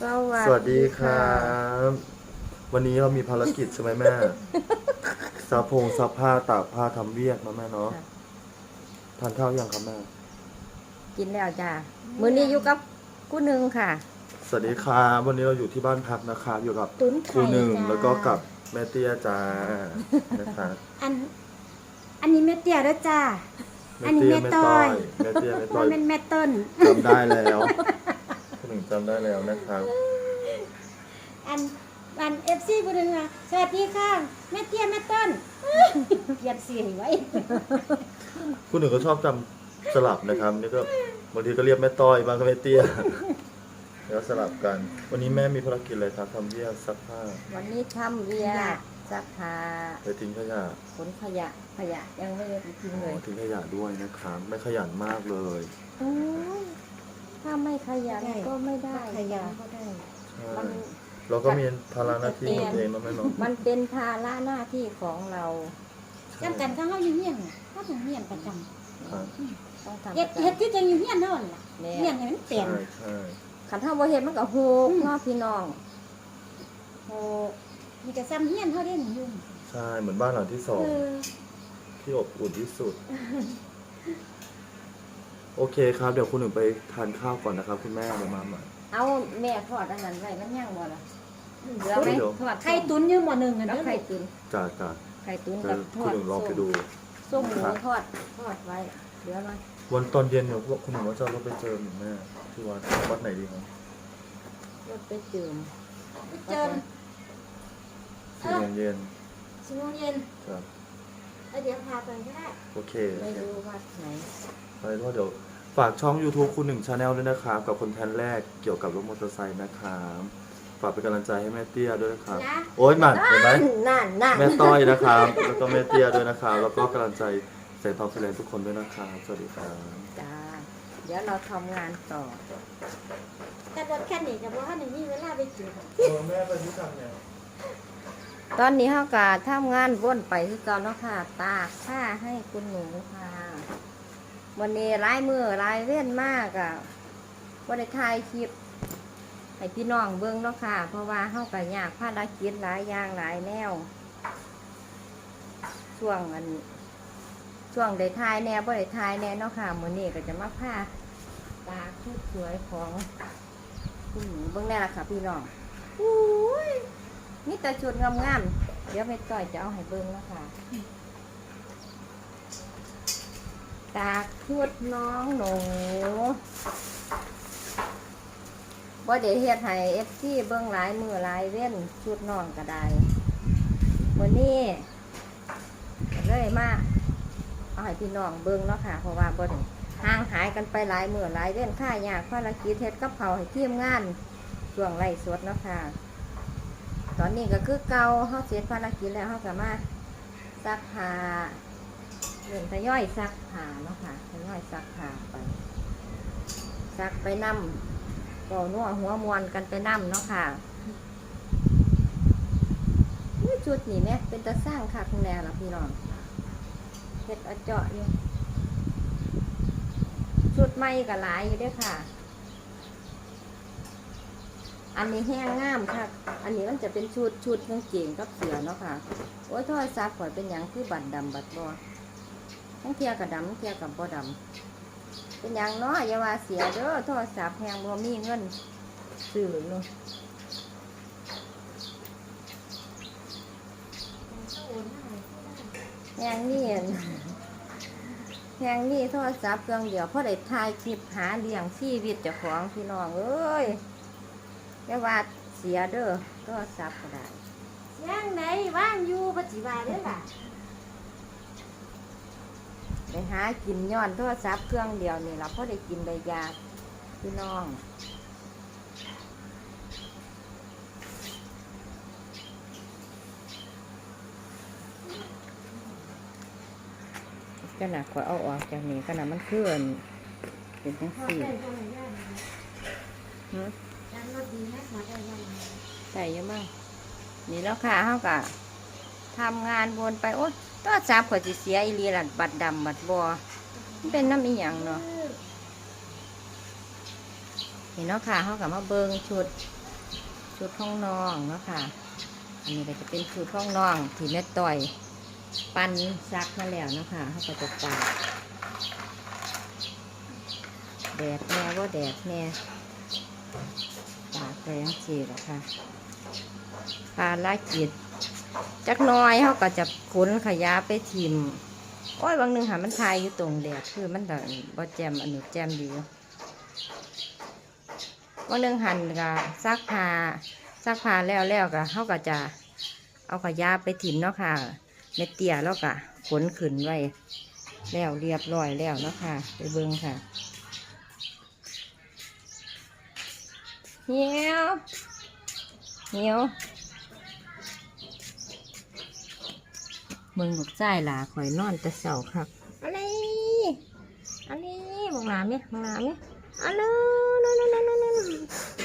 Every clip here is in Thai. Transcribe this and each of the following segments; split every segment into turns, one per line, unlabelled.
สวัส
สวัสดีครับ วันนี้เรามีภารกิจใช่ไหมแม่ซับพงซับผ้าตากผ้าทำเวียกนะแม่เนาะ
ค่ะ
ทานข้าวยังครับแม่
กินแล้วจ้ามื้อนี้อยู่กับกู้หนึ่งค่ะ
สวัสดีครับวันนี้เราอยู่ที่บ้านพักนะครับอยู่กับ
ตุ้น
ครู
ไข่
หนึ่ง
จ้า
แล้วก็กับแม่เตี้ยจ้านะครับ
อัน อันนี้แม่เตี้ยแล้วจ้า อันนี้
แม่
แม่
เตี้ย
ต้
แม่
อย
ต้อยแม่เตี้ยแม่ต้
มั
อนย
เป็นแม่ต้น
จำได้แล้วครูหนึ่ง จำได้แล้วนะครับ
อันอันเอฟซีพูดถึงว่าสวัสดีค่ะแม่เตี้ยแม่ต้นเขียนเสียงไว้
ครูหนึ่งก็ชอบจำสลับนะครับนี่ก็บางทีก็เรียกแม่ต้อยบางก็แม่เตี้ยแล้วสลับกัน วันนี้แม่มีภารกิจอะไรครับทำเวียกซักผ้า
วันนี้ทำเวียกซักผ้า
ไปทิ้งขยะ
ขนขยะขยะยังไม่ได้ทิ้งเลย
ทิ้งขยะด้วยนะครับไม่ขยันมากเลย
โอ้ย ถ้าไม่ขยัน
ได้
ก็ไม่ได้
ขยันก็ได้
ใช่
มัน
เราก็มีภาระหน้าที่ของตัวเองเนาะแม่เนาะ
มันเป็นภาระหน้าที่ของเรา
ใช่
จำกันข้างเขาอยู่เฮียนเขาถึงเฮียนประจ
ครับ
ต้องทำำป
เฮ็ด
ระ
เฮ็ด
จำ
ที่จะอยู่เฮียนเท่านั้นล่ะ
แม่
เฮียนให้มันเปลี่ยน
ใช่ใช่
ขันท่าบ่เฮ็ดมันก็โหกเนาะพี่น้อง
โอ้มีแต่ซ้ำเฮียนเท่าเด่นอยู่
ใช่เหมือนบ้านหลังที่สอง
เออ
ที่อบอุ่นที่สุด โอเคครับ เดี๋ยวคุณหนึ่งไปทานข้าวก่อนนะครับ คุณแม่เดี๋ยวมาใหม่
เอาแม่ทอดอันนั้นไว้มันยังบ่ล่ะเหลือไหม
เดี๋ยว
ทอด
ไข่ตุ้นอยู่หม้อหนึ่งอัน
แล้ว
เด้อ
ไข่ตุ๋น
จ้าจ้า
ไข่ตุ๋น
เดี๋
กั
ยว
บท
คุ
อ
ณ
ด
หนึ่งลองไปดู
ส้มหมู
ครับ
ทอดทอดไว้เหลือไหม
วันตอนเย็นเนี่ยพวกคุณหนึ่งว่าจะเราไปเจอหนึ่งแม่ที่วัดวัดไหนดีครับ
รถไปจืม
ไปเจอ
สี่โมงเย็น
ชั่วโมงเย็น
ครับ
แล้วเดี๋ยวพาไปก็ได้
โอเค
ไม่รู้วัดไหน
ไปด้วยเดี๋ยวฝากช่อง YouTube คุณหนึ่งชาแนลด้วยนะครับ กับคนแทนแรกเกี่ยวกับรถมอเตอร์ไซค์นะครับฝากเป็นกำลังใจให้แม่เตี้ยด้วยนะครับ
นะ
โอ้ยหมันเห็นไหม
นั่นนั่น
แม่ต้อยนะครับ แล้วก็แม่เตี้ยด้วยนะครับ แล้วก็กำลังใจเสร็จทองแสดงทุกคนด้วยนะครับสวัสดีครับ
จ้าเดี๋ยวเราทำงานต่อ
แต่รถแค่นี้กับว่าหนึ่งนี่เวลาไปจุด
แม่ไปที่ทำเนี่ย
ตอนนี้เขากาทำงานวนไปคือเก่าเนาะค่ะ ตากผ้าให้คุณหนูค่ะ วันนี้รายมือรายเว้นมากอะวันได้ถ่ายคลิปให้พี่น้องเบิ่งเนาะค่ะ เพราะว่าเขาก็ยากภารกิจหลายอย่างหลายแนวช่วงอันช่วงได้ทายแน่บ่ได้ทายแน่เนาะค่ะมื้อนี้ก็จะมาผ้าตาชุดสวยของคุณหนูเบิ่งแน่ละค่ะ พี่น้องอุ้ยนี่แต่ชุดงามๆเดี๋ยวไปต่อยจะเอาให้เบิ่งเนาะค่ะ ตากชุดน้องหนูบ่ได้เฮ็ดให้ FC เบิ่งหลายมือหลายเว้นชุดน้องก็ได้มื้อนี้เลยมาเอาให้พี่น้องเบิ่งเนาะค่ะ เพราะว่าบ่ได้ห่างหายกันไปหลายมือหลายเว้นค่ายากภารกิจเฮ็ดกับเขาให้ทีมงานช่วงไล่สดเนาะค่ะ ตอนนี้ก็คือเกาเฮาเสร็จภารกิจแล้วเฮาก็มาซักผ้า เริ่มทยอยซักผ้าเนาะค่ะทยอยซักผ้าไป ซักไปนำก่อนัวหัวมวนกันไปนำเนาะค่ะนี่จุดนี่เนี่ยเป็นตะสร้างค่ะคุณแนวล่ะพี่น้องเห็ดอเจาะอยู่ชุดใหม่ก็หลายอยู่ด้วยค่ะ อันนี้แห้งง่ามค่ะ อันนี้มันจะเป็นชุดชุดกางเกงกับเสือเนาะค่ะ โอ้ยโทรศัพท์ข่อยเป็นหยังคือบัตรดำบัตรบอ ทั้งเทียกับดำทั้งเทียกับบ่ดำเป็นอย่างน้อยอย่าว่าเสียเด้อโทรศัพท์แพงบ่มีเงินซื้อเนาะแพงนี่อั่นแพงนี่โทรศัพท์เครื่องเดียวเพราะได้ถ่ายคลิปหาเลี้ยงชีวิตเจ้าของพี่น้องเอ้ยอย่าว่าเสียเด้อโทรศัพท์ก็ได้
ย่างไหนว่างอยู่ปัจจุบันนี่ล่ะ
ไปหากินย้อนโทรศัพท์เครื่องเดียวนี่ละเพราะได้กินได้ยาพี่น้องก็น่ะขอยเอาออกจากนี้ก็น่ะมันเคลื่อนเป็นจัง
พอ
สี่
ได้ก็ไม่ได้
หือ
ร้านะ
ใส่เยอะมากนี่แล้วค่ะเขากะทำงานวนไปโอ๊ย โทรศัพท์ข่อยสิเสียอีหลีลัดบัดดำบัดบอมันเป็นน้ำอีหยังเนาะนี่เนาะค่ะเขากับมาเบิงชุดชุดห้องน้องเนาะค่ะ อันนี้ก็จะเป็นชุดห้องน้องที่แม่ต่อยปั้นซักมาแล้วเนาะค่ะเขาก็จะตากแดดแน่ว่าแดดแน่ตากแรงสีหรอค่ะภารกิจ จักน้อยเขาก็จะขนขยะไปทิมโอ้ยบางหนึงหามันทายอยู่ตรงแดดคือมันแต่บ่แจมอันนี้แจมดียวบางหนึงหันก็ซักผ้าซักผ้าแล้วแล้วก็เขาก็จะเอาขยะไปทิมเนาะค่ะเม็ดเตี้ยแล้วก็ขนขึ้นไว้แล้วเรียบร้อยแล้วเนาะค่ะ ไปเบิ่งค่ะเหี่ยวเหี่ยว เบิ่งลูกใจหลาข่อยนอนแต่เสาครับอะไรอะไรบังลาไหมบังลาไหมอะไรนั่นนั่นนั่นนั่น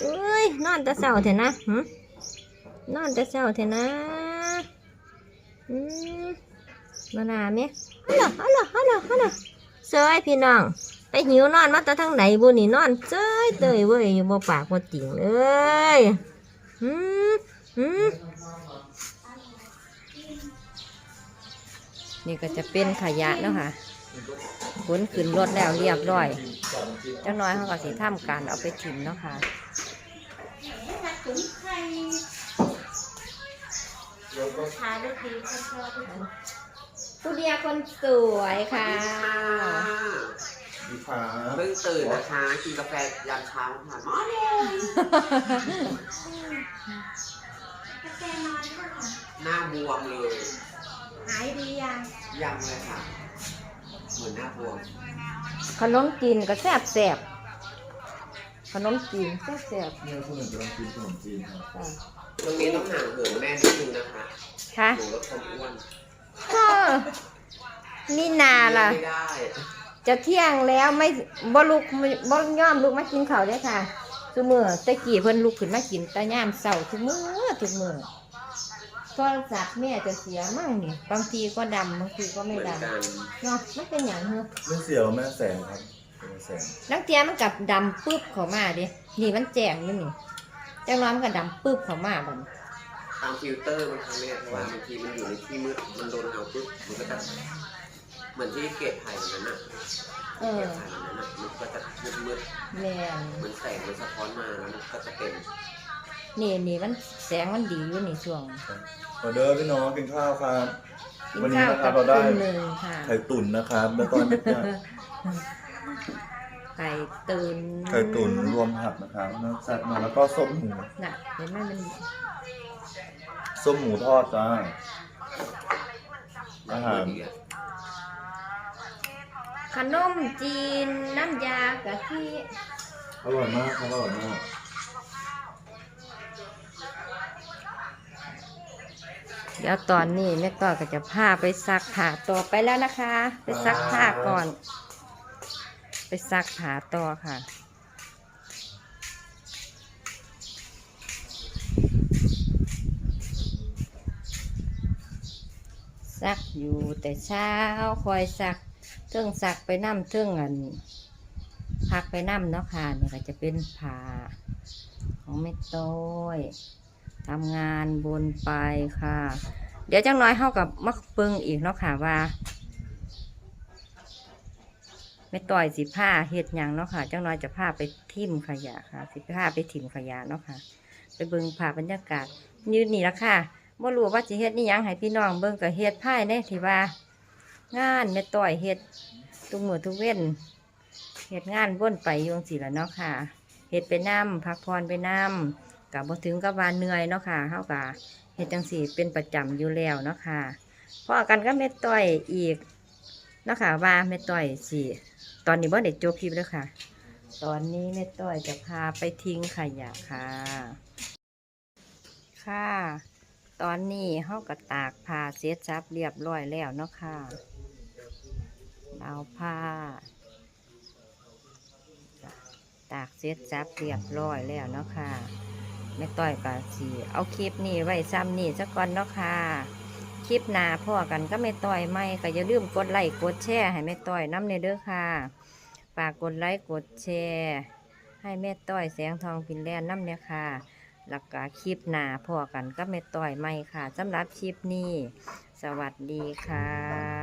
เอ้ยนอนแต่เสาเถอะนะหึนอนแต่เสาเถอะนะอืมมานาไหมฮัลโหลฮัลโหลฮัลโหลฮัลโหลเซยพี่น้อง ไปหิวนอนมาแต่ทางไหนบุนี่นอนเซยเตยเว้ยอยู่บ่ปากบ่ติ่งเลยอืมอืม นี่ก็จะเป็นขยะเนาะค่ะขนขึ้นรถแล้วเรียบร้อยเจ้าน้อยเขาก็สิทำการเอาไปถิ่มเนาะค่ะ
ขายได้ดีก็ชอบ
ตุเดียคนสวยค่ะ
ดีขา
เพิ่งตื่นนะคะกินกาแฟยามเช้าค่ะมาเลย
กาแฟนอนก็ค่ะ
หน้าบวมเลย
หายดียัง
ยังเลยค่ะ เหมือนหน้าบวม
ขนมจีนก็แซ่บแซ่บขนมจีนแซ่บแซ่บ
เนี่ยคุณหนึ่งกำลังกินขนมจีนครับ
ค่ะ
ตรงนี้ต้องห่างเหินแม่นิดนึงนะคะ
ค่ะ
หนูลดความอ้วน
เออนี่นาล่ะ
ไม่ได้
จะเที่ยงแล้วไม่บ่ลุกบ่ย่อมลุกมากินข้าวเด้อค่ะทุกมื้อแตะกี้เพิ่นลุกขึ้นมากินแตะย่ามเช้าทุกมื้อทุกมื้อ โทรศัพท์แม่จะเสียมั่งนี่บางทีก็ดำบางทีก็
เห
ไม่
มือน
ดำ
กัน
เนาะมันเป็นอย่างเฮ้อ
เรื่องเสียวแม่แสงครับเป็นแสง
นังเทียมันกับดำปึ๊บเข้ามาเดินี่มันแจ้งอยู่นี่จังน้อยมันก็ดำปึ๊บเข้ามาบัดนี้
ตามฟิลเตอร์มันทำแม่เพราะว่าบางทีมันอยู่ในที่มืดมันโดนเงาปุ๊บมันก็จะเหมือนที่เกล็ดไผ่นั้นน่ะ
เอ
เกล็
อ
ดไผ่นั้นน่ะมันก็จะมืด
แม่น
ๆเหมือนแสงมันสะท้อนมาแล้วมันก็จะเป็น
นี่นี่มันแสงมันดีอยู่นี่ช่วง
มาเด้อพี่น้องกินข้าวครับ
กิน
วันนี้
ข้าว
นะครับ
กับ
เราได้
ครึ่งหนึ่งค่ะ
ไข่ตุ๋นนะครับ แล้วตอนนี้เนี่ย
ไข่ตื่น
ไข่ตุ๋นรวมผักนะครับแล้วแซ่บมากแล้วก็ส้มหมู
น่ะเห็นไหมมัน
ส้มหมูทอดจ้าอาหาร
ขนมจีนน้ำยากะทิ
อร่อยมากครับอร่อยมาก
เดี๋ยวตอนนี้แม่ต่อก็จะพาไปซักผ้าต่อไปแล้วนะคะ ไปซักผ้าก่อน ไปซักผ้าต่อค่ะซักอยู่แต่เช้าคอยซักเทิงซักไปน้ำเทิงอันพักไปน้ำเนาะค่ะนี่ก็จะเป็นผ้าของแม่ต้อย ทำงานบนไปค่ะ เดี๋ยวจังน้อยเข้ากับมักเปิงอีกเนาะค่ะว่าแม่ต้อยสิผ้าเฮ็ดหยังเนาะค่ะจังน้อยจะผ้าไปทิ่มขยะค่ะ สิผ้าไปทิ่มขยะเนาะค่ะ ไปเบิ่งผ้าบรรยากาศยืนนี่ละค่ะบ่รู้ว่าสิเฮ็ดนี่ยังให้พี่น้องเบิ่งกับเฮ็ดผ้าเนี่ยที่ว่า งานแม่ต้อยเฮ็ดทุกมือทุกเว้นเฮ็ดงานบ่นไปยงสิละเนาะค่ะเฮ็ดไปน้ำพักผ่อนไปน้ำ กับบ่ถึงกับว่าเหนื่อยเนาะค่ะเฮาก็เฮ็ดจังสี่เป็นประจำอยู่แล้วเนาะค่ะพอกันก็แม่ต้อยอีกเนาะค่ะว่าแม่ต้อยสิตอนนี้บ่ได้จบคลิปแล้วค่ะ ตอนนี้แม่ต้อยจะพาไปทิ้งขยะค่ะ ค่ะ ตอนนี้เฮาก็ตากผ้าเสร็จสับเรียบร้อยแล้วเนาะค่ะเอาผ้าตากเสร็จจับเรียบร้อยแล้วเนาะค่ะ แม่ต้อยก็สีเอาคลิปนี้ไว้ซ้ำนี่ซะก่อนเนาะค่ะ คลิปหน้าพ่อกันก็ไม่ต้อยไม่ก็อย่าลืมกดไลค์กดแชร์ให้แม่ต้อยน้ำในเด้อค่ะฝากกดไลค์กดแชร์ให้แม่ต้อยแสงทองฟินแลนด์น้ำเนี่ยค่ะแล้วก็คลิปหน้าพอกันก็เม็ดต่อยไม่ค่ะสำหรับคลิปนี้ สวัสดีค่ะ